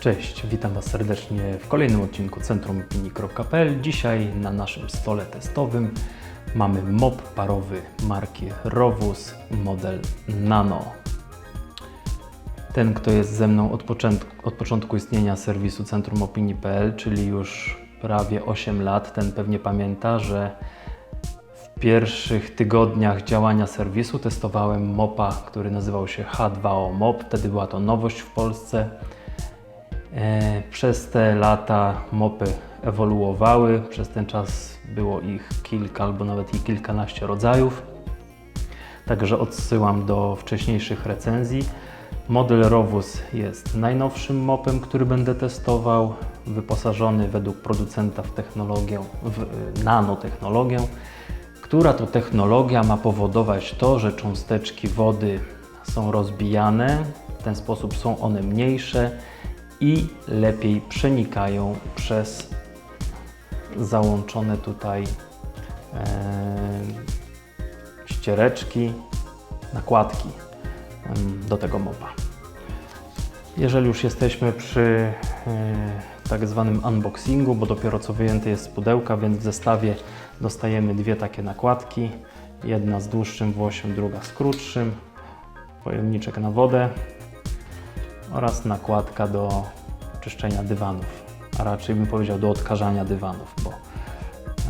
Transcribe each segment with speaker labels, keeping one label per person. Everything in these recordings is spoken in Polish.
Speaker 1: Cześć, witam Was serdecznie w kolejnym odcinku Centrum Opinii.pl. Dzisiaj na naszym stole testowym mamy mop parowy marki Rowus model Nano. Ten, kto jest ze mną od początku, od początku istnienia serwisu Centrum Opinii.pl, czyli już prawie 8 lat, ten pewnie pamięta, że w pierwszych tygodniach działania serwisu testowałem mopa, który nazywał się H2O Mop. Wtedy była to nowość w Polsce. E, Przez te lata mopy ewoluowały, przez ten czas było ich kilka albo nawet i kilkanaście rodzajów. Także odsyłam do wcześniejszych recenzji. Model Rowus jest najnowszym mopem, który będę testował, wyposażony według producenta w technologię, w y, nanotechnologię, która to technologia ma powodować to, że cząsteczki wody są rozbijane, w ten sposób są one mniejsze i lepiej przenikają przez załączone tutaj e, ściereczki, nakładki do tego mopa. Jeżeli już jesteśmy przy e, tak zwanym unboxingu, bo dopiero co wyjęty jest z pudełka, więc w zestawie dostajemy dwie takie nakładki. Jedna z dłuższym włosiem, druga z krótszym. Pojemniczek na wodę oraz nakładka do czyszczenia dywanów, a raczej bym powiedział do odkażania dywanów, bo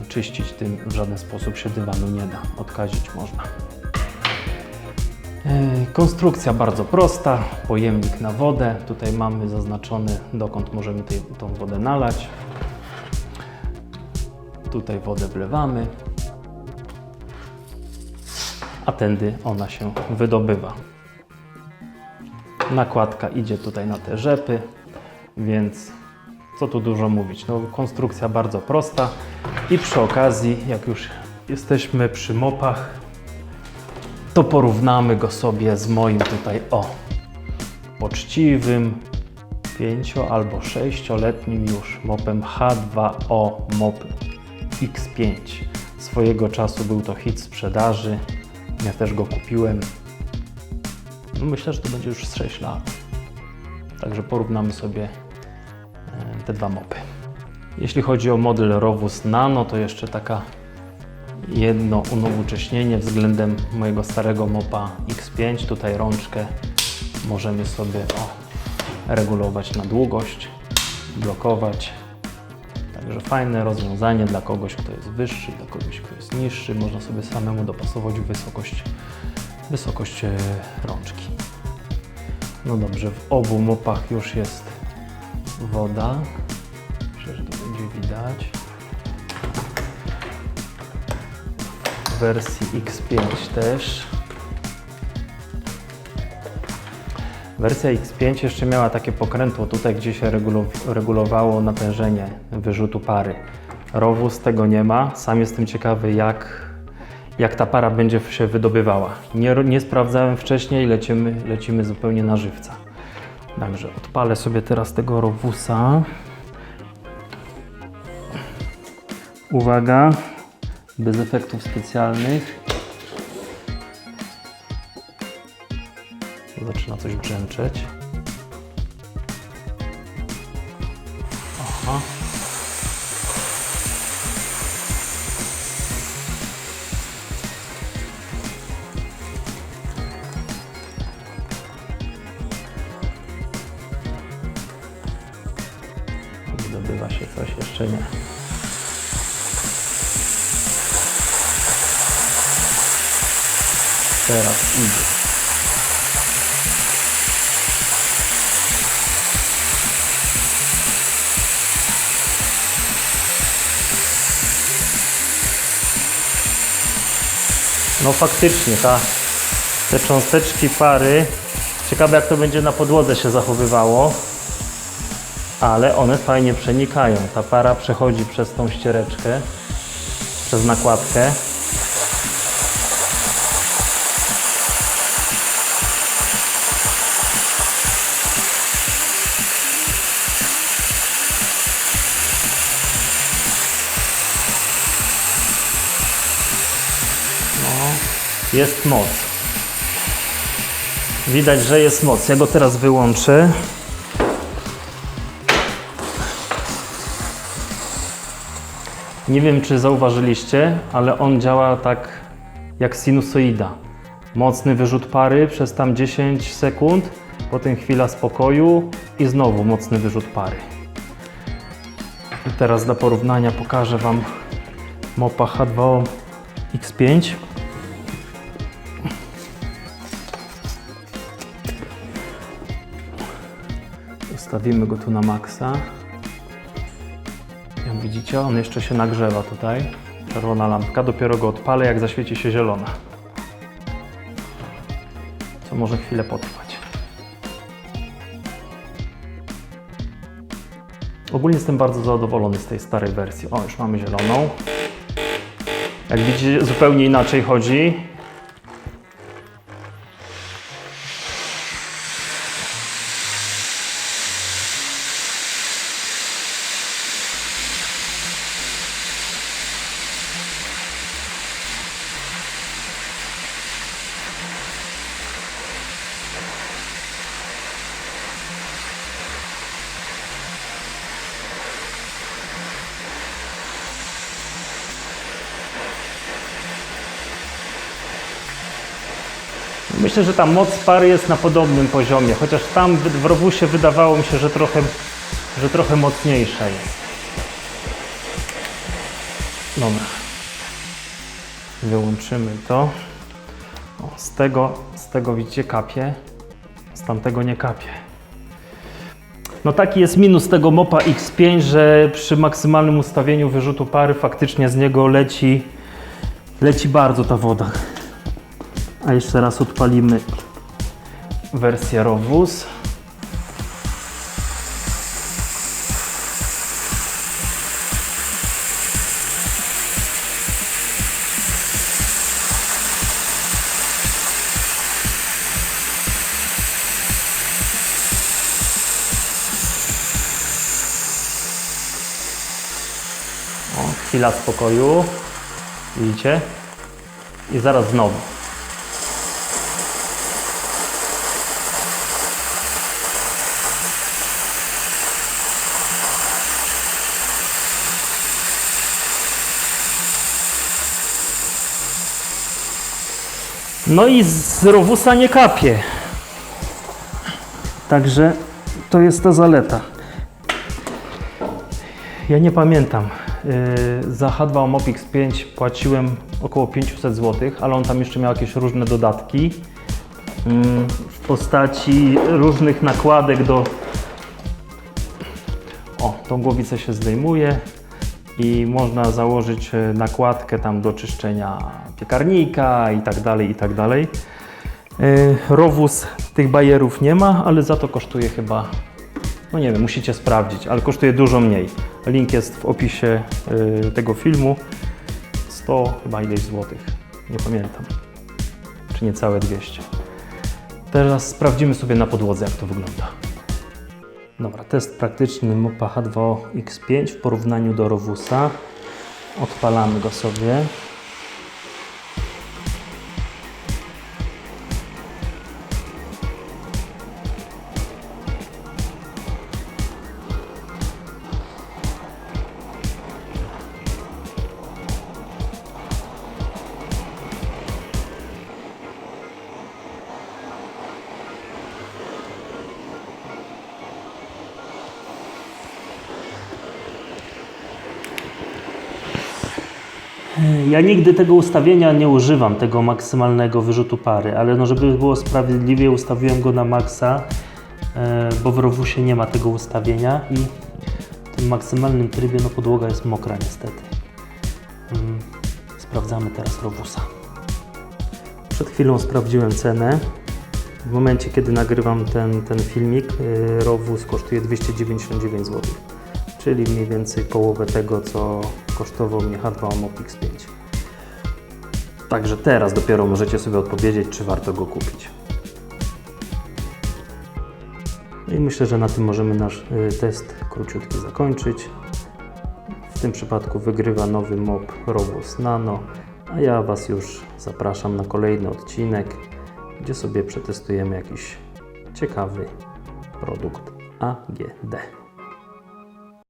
Speaker 1: czyścić tym w żaden sposób się dywanu nie da, odkazić można. E, Konstrukcja bardzo prosta, pojemnik na wodę. Tutaj mamy zaznaczony dokąd możemy tej, tą wodę nalać. Tutaj wodę wlewamy, a tędy ona się wydobywa. Nakładka idzie tutaj na te rzepy, więc co tu dużo mówić. No, konstrukcja bardzo prosta i przy okazji, jak już jesteśmy przy mopach, to porównamy go sobie z moim tutaj o poczciwym pięcio albo sześcioletnim już mopem H2O Mop X5. Swojego czasu był to hit sprzedaży. Ja też go kupiłem. Myślę, że to będzie już z 6 lat. Także porównamy sobie e, te dwa mopy. Jeśli chodzi o model Rowus Nano, to jeszcze taka jedno unowocześnienie względem mojego starego mopa X5. Tutaj rączkę możemy sobie o, regulować na długość, blokować. Także fajne rozwiązanie dla kogoś, kto jest wyższy, dla kogoś, kto jest niższy. Można sobie samemu dopasować wysokość, wysokość e, rączki. No dobrze, w obu mopach już jest woda. Myślę, że to będzie widać. W wersji X5 też. Wersja X5 jeszcze miała takie pokrętło tutaj, gdzie się regulow- regulowało natężenie wyrzutu pary. Rowus tego nie ma. Sam jestem ciekawy, jak, jak ta para będzie się wydobywała. Nie, nie sprawdzałem wcześniej, lecimy, lecimy zupełnie na żywca. Także odpalę sobie teraz tego Rowusa. Uwaga, bez efektów specjalnych. Zaczyna coś brzęczeć. Aha. Zdobywa się coś, jeszcze nie. Teraz idzie. No faktycznie, ta, te cząsteczki pary, ciekawe jak to będzie na podłodze się zachowywało, ale one fajnie przenikają. Ta para przechodzi przez tą ściereczkę, przez nakładkę. Jest moc. Widać, że jest moc. Ja go teraz wyłączę. Nie wiem, czy zauważyliście, ale on działa tak jak sinusoida. Mocny wyrzut pary przez tam 10 sekund, potem chwila spokoju i znowu mocny wyrzut pary. I teraz dla porównania pokażę Wam mopa H2O X5. Ustawimy go tu na maksa. Widzicie, on jeszcze się nagrzewa tutaj. Czerwona lampka, dopiero go odpalę, jak zaświeci się zielona. Co może chwilę potrwać. Ogólnie jestem bardzo zadowolony z tej starej wersji. O, już mamy zieloną. Jak widzicie, zupełnie inaczej chodzi. Myślę, że ta moc pary jest na podobnym poziomie, chociaż tam w Robusie wydawało mi się, że trochę, że trochę mocniejsza jest. Dobra. Wyłączymy to. O, z tego, z tego widzicie kapie, z tamtego nie kapie. No taki jest minus tego mopa X5, że przy maksymalnym ustawieniu wyrzutu pary faktycznie z niego leci, leci bardzo ta woda. A jeszcze raz odpalimy wersję Rowus. Chwila spokoju. Widzicie? I zaraz znowu. No i z Rowusa nie kapie. Także to jest ta zaleta. Ja nie pamiętam. Yy, Za H2 Mopix 5 płaciłem około 500 zł, ale on tam jeszcze miał jakieś różne dodatki yy, w postaci różnych nakładek do. O, tą głowicę się zdejmuje i można założyć e, nakładkę tam do czyszczenia piekarnika i tak dalej, i tak dalej. E, Rowus tych bajerów nie ma, ale za to kosztuje chyba, no nie wiem, musicie sprawdzić, ale kosztuje dużo mniej. Link jest w opisie e, tego filmu. 100 chyba ileś złotych, nie pamiętam. Czy niecałe 200. Teraz sprawdzimy sobie na podłodze, jak to wygląda. Dobra, test praktyczny Mopa H2 X5 w porównaniu do Rowusa. Odpalamy go sobie. Ja nigdy tego ustawienia nie używam, tego maksymalnego wyrzutu pary, ale no żeby było sprawiedliwie, ustawiłem go na maksa, e, bo w Rowusie nie ma tego ustawienia i w tym maksymalnym trybie no podłoga jest mokra niestety. Mm, Sprawdzamy teraz Rowusa. Przed chwilą sprawdziłem cenę. W momencie, kiedy nagrywam ten, ten filmik, y, Rowus kosztuje 299 zł, czyli mniej więcej połowę tego, co kosztował mnie H2 Mopix 5. Także teraz dopiero możecie sobie odpowiedzieć, czy warto go kupić. No i myślę, że na tym możemy nasz y, test króciutki zakończyć. W tym przypadku wygrywa nowy mop Robus Nano, a ja Was już zapraszam na kolejny odcinek, gdzie sobie przetestujemy jakiś ciekawy produkt AGD.